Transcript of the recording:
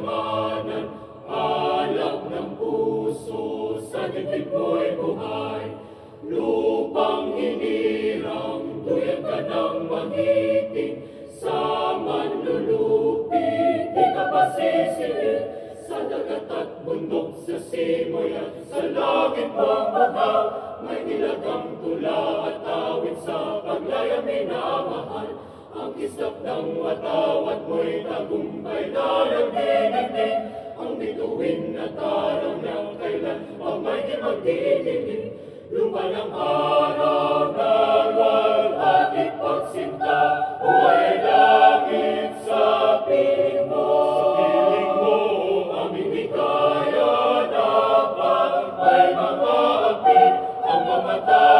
kayamanan, alak ng puso, sa dibdib mo'y buhay. Lupang hinirang, tuyag ka ng magiting, sa manlulupig, di ka pa sisihin. Sa dagat at bundok, sa simoy at sa langit mong buhaw, may nilagang tula at awit sa paglaya minamahal. Ang kislap ng watawat mo'y tagumpay na nagdinigdig, ang bituin at araw ng kailan pa may di magdidilig. Lupa ng araw na walhati pagsinta, buhay ay langit sa piling mo. Sa piling mo, aming di kaya dapat ay mga api, ang mamatay